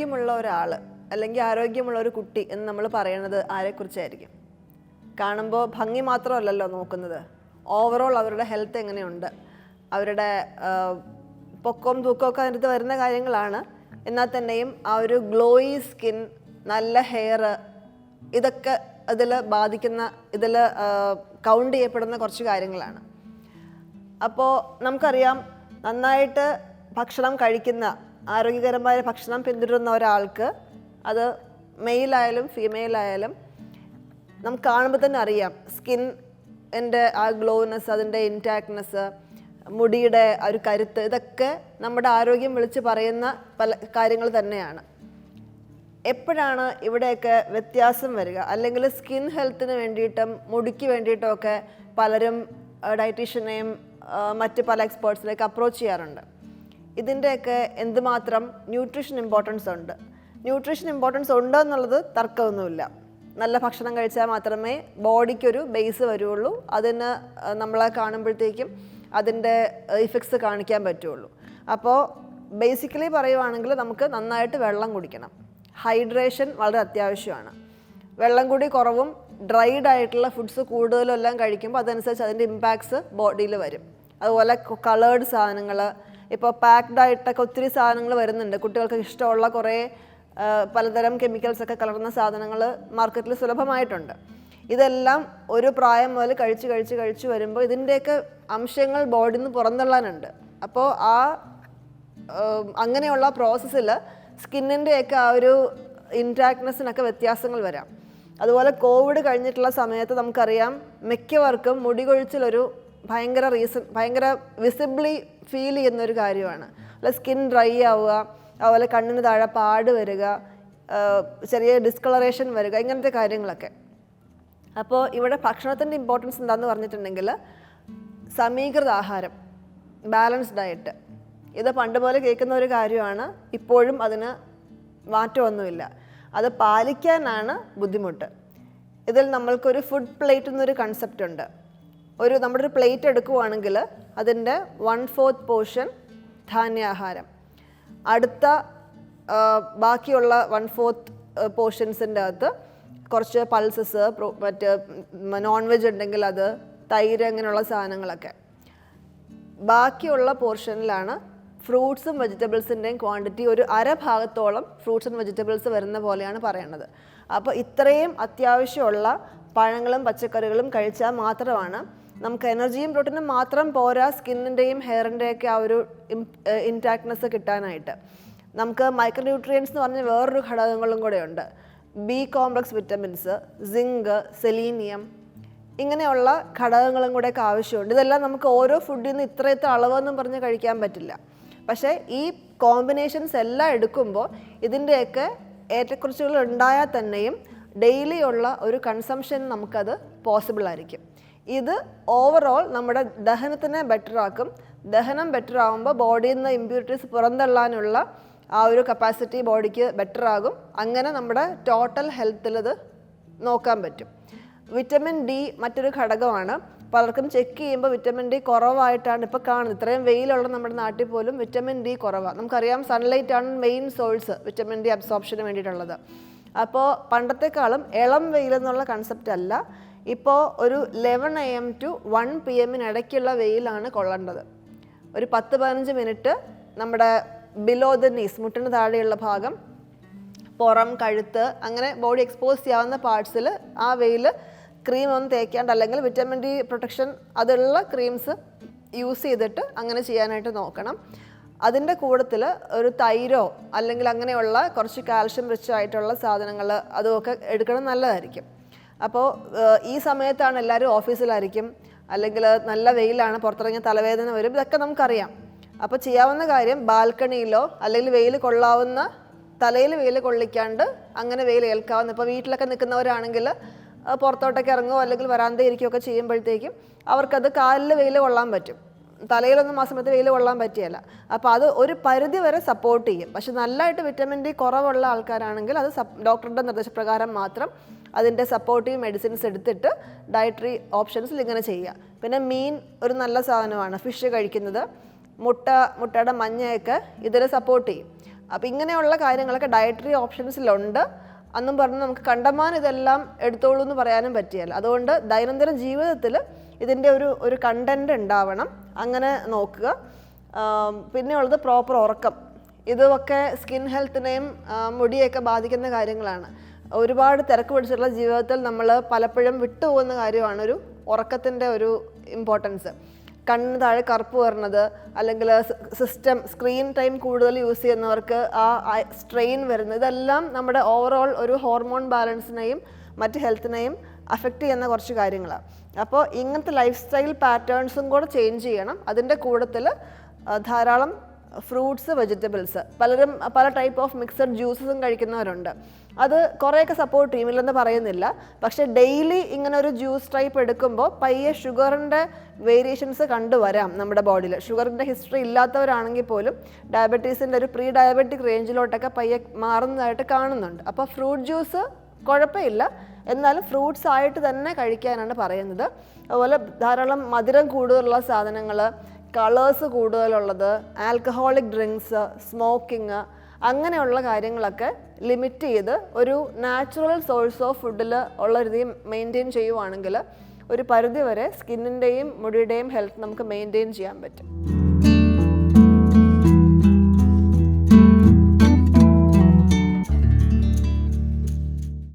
ആരോഗ്യമുള്ള ഒരാൾ അല്ലെങ്കിൽ ആരോഗ്യമുള്ള ഒരു കുട്ടി എന്ന് നമ്മൾ പറയുന്നത് ആരെക്കുറിച്ചായിരിക്കും? കാണുമ്പോൾ ഭംഗി മാത്രമല്ലല്ലോ നോക്കുന്നത്. ഓവറോൾ അവരുടെ ഹെൽത്ത് എങ്ങനെയുണ്ട്? അവരുടെ പൊക്കവും തൂക്കമൊക്കെ അതിനകത്ത് വരുന്ന കാര്യങ്ങളാണ്. എന്നാൽ തന്നെയും ആ ഒരു ഗ്ലോയി സ്കിൻ നല്ല ഹെയർ ഇതൊക്കെ ഇതിൽ ബാധിക്കുന്ന ഇതിൽ കൗണ്ട് ചെയ്യപ്പെടുന്ന കുറച്ച് കാര്യങ്ങളാണ്. അപ്പോൾ നമുക്കറിയാം നന്നായിട്ട് ഭക്ഷണം കഴിക്കുന്ന ആരോഗ്യകരമായ ഭക്ഷണം പിന്തുടരുന്ന ഒരാൾക്ക് അത് മെയിലായാലും ഫീമെയിലായാലും നമുക്ക് കാണുമ്പോൾ തന്നെ അറിയാം. സ്കിൻ എന്റെ ആ ഗ്ലോനെസ് അതിന്റെ ഇൻടാക്ട്നെസ് മുടിയുടെ ഒരു കരുത്ത് ഇതൊക്കെ നമ്മുടെ ആരോഗ്യം വിളിച്ച് പറയുന്ന പല കാര്യങ്ങൾ തന്നെയാണ്. എപ്പോഴാണ് ഇവിടെയൊക്കെ വ്യത്യാസം വരിക? അല്ലെങ്കിൽ സ്കിൻ ഹെൽത്തിന് വേണ്ടിയിട്ടും മുടിക്ക് വേണ്ടിയിട്ടും ഒക്കെ പലരും ഡയറ്റീഷ്യനെയും മറ്റ് പല എക്സ്പേർട്സിലേക്ക് അപ്രോച്ച് ചെയ്യാറുണ്ട്. ഇതിന്റെയൊക്കെ എന്തുമാത്രം ന്യൂട്രീഷൻ ഇമ്പോർട്ടൻസ് ഉണ്ട്? ന്യൂട്രീഷൻ ഇമ്പോർട്ടൻസ് ഉണ്ടോ എന്നുള്ളത് തർക്കമൊന്നുമില്ല. നല്ല ഭക്ഷണം കഴിച്ചാൽ മാത്രമേ ബോഡിക്കൊരു ബേസ് വരുള്ളൂ. അതിന് നമ്മളെ കാണുമ്പോഴത്തേക്കും അതിന്റെ ഇഫക്ട്സ് കാണിക്കാൻ പറ്റുള്ളൂ. അപ്പോൾ ബേസിക്കലി പറയുവാണെങ്കിൽ നമുക്ക് നന്നായിട്ട് വെള്ളം കുടിക്കണം. ഹൈഡ്രേഷൻ വളരെ അത്യാവശ്യമാണ്. വെള്ളം കൂടി കുറവും ഡ്രൈഡ് ആയിട്ടുള്ള ഫുഡ്സ് കൂടുതലും എല്ലാം കഴിക്കുമ്പോൾ അതനുസരിച്ച് അതിന്റെ ഇമ്പാക്ട്സ് ബോഡിയിൽ വരും. അതുപോലെ കളേർഡ് സാധനങ്ങൾ ഇപ്പോൾ പാക്ഡ് ആയിട്ടൊക്കെ ഒത്തിരി സാധനങ്ങൾ വരുന്നുണ്ട്. കുട്ടികൾക്ക് ഇഷ്ടമുള്ള കുറേ പലതരം കെമിക്കൽസ് ഒക്കെ കലർന്ന സാധനങ്ങൾ മാർക്കറ്റിൽ സുലഭമായിട്ടുണ്ട്. ഇതെല്ലാം ഒരു പ്രായം മുതൽ കഴിച്ച് കഴിച്ച് കഴിച്ച് വരുമ്പോൾ ഇതിന്റെയൊക്കെ അംശങ്ങൾ ബോഡിയിൽ നിന്ന് പുറന്തള്ളാനുണ്ട്. അപ്പോൾ ആ അങ്ങനെയുള്ള പ്രോസസ്സിൽ സ്കിന്നിന്റെയൊക്കെ ആ ഒരു ഇൻടാക്ട്നെസ്സിനൊക്കെ വ്യത്യാസങ്ങൾ വരാം. അതുപോലെ കോവിഡ് കഴിഞ്ഞിട്ടുള്ള സമയത്ത് നമുക്കറിയാം മിക്കവർക്കും മുടി കൊഴിച്ചിലൊരു ഭയങ്കര റീസൺ ഭയങ്കര വിസിബിളി ഫീൽ ചെയ്യുന്നൊരു കാര്യമാണ്. അല്ല സ്കിൻ ഡ്രൈ ആവുക അതുപോലെ കണ്ണിന് താഴെ പാട് വരിക ചെറിയ ഡിസ്കളറേഷൻ വരിക ഇങ്ങനത്തെ കാര്യങ്ങളൊക്കെ. അപ്പോൾ ഇവിടെ ഭക്ഷണത്തിന്റെ ഇമ്പോർട്ടൻസ് എന്താണെന്ന് പറഞ്ഞിട്ടുണ്ടെങ്കിൽ സമീകൃത ആഹാരം ബാലൻസ്ഡ് ഡയറ്റ് ഇത് പണ്ട് പോലെ കേൾക്കുന്ന ഒരു കാര്യമാണ് ഇപ്പോഴും അതിന് മാറ്റമൊന്നുമില്ല. അത് പാലിക്കാനാണ് ബുദ്ധിമുട്ട്. ഇതിൽ നമ്മൾക്കൊരു ഫുഡ് പ്ലേറ്റ് എന്നൊരു കൺസെപ്റ്റ് ഉണ്ട്. ഒരു നമ്മുടെ ഒരു പ്ലേറ്റ് എടുക്കുവാണെങ്കിൽ അതിന്റെ വൺ ഫോർത്ത് പോർഷൻ ധാന്യാഹാരം. അടുത്ത ബാക്കിയുള്ള വൺ ഫോർത്ത് പോർഷൻസിന്റെ അകത്ത് കുറച്ച് പൾസസ് മറ്റ് നോൺ വെജ് ഉണ്ടെങ്കിൽ അത് തൈര് അങ്ങനെയുള്ള സാധനങ്ങളൊക്കെ. ബാക്കിയുള്ള പോർഷനിലാണ് ഫ്രൂട്ട്സും വെജിറ്റബിൾസിന്റെയും ക്വാണ്ടിറ്റി ഒരു അര ഭാഗത്തോളം ഫ്രൂട്ട്സ് ആൻഡ് വെജിറ്റബിൾസ് വരുന്ന പോലെയാണ് പറയണത്. അപ്പോൾ ഇത്രയും അത്യാവശ്യമുള്ള പഴങ്ങളും പച്ചക്കറികളും കഴിച്ചാൽ മാത്രമാണ് നമുക്ക് എനർജിയും പ്രോട്ടീനും മാത്രം പോരാ സ്കിന്നിന്റെയും ഹെയറിന്റെയൊക്കെ ആ ഒരു ഇൻടാക്ട്നെസ് കിട്ടാനായിട്ട്. നമുക്ക് മൈക്രോ ന്യൂട്രിയൻസ് എന്ന് പറഞ്ഞ വേറൊരു ഘടകങ്ങളും കൂടെ ഉണ്ട്. B complex vitamins zinc selenium ഇങ്ങനെയുള്ള ഘടകങ്ങളും കൂടെയൊക്കെ ആവശ്യമുണ്ട്. ഇതെല്ലാം നമുക്ക് ഓരോ ഫുഡിൽ നിന്ന് ഇത്ര ഇത്ര അളവെന്നും പറഞ്ഞ് കഴിക്കാൻ പറ്റില്ല. പക്ഷേ ഈ കോമ്പിനേഷൻസ് എല്ലാം എടുക്കുമ്പോൾ ഇതിന്റെയൊക്കെ ഏറ്റക്കുറച്ചുകൾ ഉണ്ടായാൽ തന്നെയും ഡെയിലി ഉള്ള ഒരു കൺസംഷൻ നമുക്കത് പോസിബിൾ ആയിരിക്കും. ഇത് ഓവറോൾ നമ്മുടെ ദഹനത്തിനെ ബെറ്റർ ആക്കും. ദഹനം ബെറ്റർ ആകുമ്പോൾ ബോഡിയിൽ നിന്ന് ഇമ്പ്യൂരിറ്റീസ് പുറന്തള്ളാനുള്ള ആ ഒരു കപ്പാസിറ്റി ബോഡിക്ക് ബെറ്റർ ആകും. അങ്ങനെ നമ്മുടെ ടോട്ടൽ ഹെൽത്തിൽ ഇത് നോക്കാൻ പറ്റും. വിറ്റമിൻ ഡി മറ്റൊരു ഘടകമാണ്. പലർക്കും ചെക്ക് ചെയ്യുമ്പോൾ വിറ്റമിൻ ഡി കുറവായിട്ടാണ് ഇപ്പോൾ കാണുന്നത്. ഇത്രയും വെയിലുള്ള നമ്മുടെ നാട്ടിൽ പോലും വിറ്റമിൻ ഡി കുറവാണ് നമുക്കറിയാം സൺലൈറ്റ് ആണ് മെയിൻ സോഴ്സ് വിറ്റമിൻ ഡി അബ്സോർപ്ഷന് വേണ്ടിയിട്ടുള്ളത്. അപ്പോൾ പണ്ടത്തെക്കാളും ഇളം വെയിൽ എന്നുള്ള കൺസെപ്റ്റ് അല്ല. ഇപ്പോൾ ഒരു eleven AM to one PM P എമ്മിനിടയ്ക്കുള്ള വെയിലാണ് കൊള്ളേണ്ടത്. ഒരു പത്ത് പതിനഞ്ച് മിനിറ്റ് നമ്മുടെ ബിലോ ദ നീസ് മുട്ടിന് താഴെയുള്ള ഭാഗം പുറം കഴുത്ത് അങ്ങനെ ബോഡി എക്സ്പോസ് ചെയ്യാവുന്ന പാർട്സിൽ ആ വെയിൽ ക്രീം ഒന്നും തേക്കാണ്ട് അല്ലെങ്കിൽ വിറ്റാമിൻ ഡി പ്രൊട്ടക്ഷൻ അതുള്ള ക്രീംസ് യൂസ് ചെയ്തിട്ട് അങ്ങനെ ചെയ്യാനായിട്ട് നോക്കണം. അതിന്റെ കൂട്ടത്തിൽ ഒരു തൈരോ അല്ലെങ്കിൽ അങ്ങനെയുള്ള കുറച്ച് കാൽഷ്യം റിച്ച് ആയിട്ടുള്ള സാധനങ്ങൾ അതുമൊക്കെ എടുക്കണം നല്ലതായിരിക്കും. അപ്പോൾ ഈ സമയത്താണ് എല്ലാവരും ഓഫീസിലായിരിക്കും അല്ലെങ്കിൽ നല്ല വെയിലാണ് പുറത്തിറങ്ങിയ തലവേദന വരും ഇതൊക്കെ നമുക്കറിയാം. അപ്പോൾ ചെയ്യാവുന്ന കാര്യം ബാൽക്കണിയിലോ അല്ലെങ്കിൽ വെയിൽ കൊള്ളാവുന്ന തലയിൽ വെയിൽ കൊള്ളിക്കാണ്ട് അങ്ങനെ വെയിൽ ഏൽക്കാവുന്ന ഇപ്പോൾ വീട്ടിലൊക്കെ നിൽക്കുന്നവരാണെങ്കിൽ പുറത്തോട്ടൊക്കെ ഇറങ്ങുകയോ അല്ലെങ്കിൽ വരാന്തയിരിക്കുകയൊക്കെ ചെയ്യുമ്പോഴത്തേക്കും അവർക്കത് കാലിൽ വെയിൽ കൊള്ളാൻ പറ്റും. തലയിലൊന്നും ആ സമയത്ത് വെയിൽ കൊള്ളാൻ പറ്റിയല്ല. അപ്പോൾ അത് ഒരു പരിധി വരെ സപ്പോർട്ട് ചെയ്യും. പക്ഷെ നല്ലതായിട്ട് വിറ്റമിൻ ഡി കുറവുള്ള ആൾക്കാരാണെങ്കിൽ അത് ഡോക്ടറുടെ നിർദ്ദേശപ്രകാരം മാത്രം അതിന്റെ സപ്പോർട്ടീവ് മെഡിസിൻസ് എടുത്തിട്ട് ഡയറ്ററി ഓപ്ഷൻസിൽ ഇങ്ങനെ ചെയ്യുക. പിന്നെ മീൻ ഒരു നല്ല സാധനമാണ്. ഫിഷ് കഴിക്കുന്നത്. മുട്ട മുട്ടയുടെ മഞ്ഞയൊക്കെ ഇതിനെ സപ്പോർട്ട് ചെയ്യും. അപ്പോൾ ഇങ്ങനെയുള്ള കാര്യങ്ങളൊക്കെ ഡയറ്ററി ഓപ്ഷൻസിലുണ്ട് അന്നും പറഞ്ഞ് നമുക്ക് കണ്ടമാനം ഇതെല്ലാം എടുത്തോളൂ എന്ന് പറയാനും പറ്റിയല്ല. അതുകൊണ്ട് ദൈനംദിന ജീവിതത്തിൽ ഇതിന്റെ ഒരു ഒരു കണ്ടന്റ് ഉണ്ടാവണം. അങ്ങനെ നോക്കുക. പിന്നെ പിന്നെയുള്ളത് പ്രോപ്പർ ഉറക്കം. ഇതൊക്കെ സ്കിൻ ഹെൽത്തിനെയും മുടിയൊക്കെ ബാധിക്കുന്ന കാര്യങ്ങളാണ്. ഒരുപാട് തിരക്ക് പിടിച്ചിട്ടുള്ള ജീവിതത്തിൽ നമ്മൾ പലപ്പോഴും വിട്ടുപോകുന്ന കാര്യമാണ് ഒരു ഉറക്കത്തിന്റെ ഒരു ഇമ്പോർട്ടൻസ് കണ്ണിന് താഴെ കറുപ്പ് വരുന്നത് അല്ലെങ്കിൽ സിസ്റ്റം സ്ക്രീൻ ടൈം കൂടുതൽ യൂസ് ചെയ്യുന്നവർക്ക് ആ സ്ട്രെയിൻ വരുന്നത് ഇതെല്ലാം നമ്മുടെ ഓവറോൾ ഒരു ഹോർമോൺ ബാലൻസിനെയും മറ്റ് ഹെൽത്തിനെയും അഫക്റ്റ് ചെയ്യുന്ന കുറച്ച് കാര്യങ്ങളാണ്. അപ്പോൾ ഇങ്ങനത്തെ ലൈഫ് സ്റ്റൈൽ പാറ്റേൺസും കൂടെ ചേഞ്ച് ചെയ്യണം. അതിന്റെ കൂട്ടത്തിൽ ധാരാളം ഫ്രൂട്ട്സ് വെജിറ്റബിൾസ് പലരും പല ടൈപ്പ് ഓഫ് മിക്സഡ് ജ്യൂസസും കഴിക്കുന്നവരുണ്ട്. അത് കുറേയൊക്കെ സപ്പോർട്ട് ചെയ്യുമില്ലെന്ന് പറയുന്നില്ല. പക്ഷേ ഡെയിലി ഇങ്ങനെ ഒരു ജ്യൂസ് ടൈപ്പ് എടുക്കുമ്പോൾ പയ്യെ ഷുഗറിന്റെ വേരിയേഷൻസ് കണ്ടുവരാം നമ്മുടെ ബോഡിയിൽ ഷുഗറിന്റെ ഹിസ്റ്ററി ഇല്ലാത്തവരാണെങ്കിൽ പോലും ഡയബറ്റീസിന്റെ ഒരു പ്രീ ഡയബറ്റിക് റേഞ്ചിലോട്ടൊക്കെ പയ്യെ മാറുന്നതായിട്ട് കാണുന്നുണ്ട്. അപ്പോൾ ഫ്രൂട്ട് ജ്യൂസ് കുഴപ്പമില്ല. എന്നാലും ഫ്രൂട്ട്സ് ആയിട്ട് തന്നെ കഴിക്കാനാണ് പറയുന്നത്. അതുപോലെ ധാരാളം മധുരം കൂടുതലുള്ള സാധനങ്ങൾ കളേഴ്സ് കൂടുതലുള്ളത് ആൽക്കഹോളിക് ഡ്രിങ്ക്സ് സ്മോക്കിങ് അങ്ങനെയുള്ള കാര്യങ്ങളൊക്കെ ലിമിറ്റ് ചെയ്ത് ഒരു നാച്ചുറൽ സോഴ്സ് ഓഫ് ഫുഡിൽ ഉള്ള രീതി മെയിന്റെയിൻ ചെയ്യുവാണെങ്കിൽ ഒരു പരിധിവരെ സ്കിന്നിന്റെയും മുടിയുടെയും ഹെൽത്ത് നമുക്ക് മെയിന്റെയിൻ ചെയ്യാൻ പറ്റും.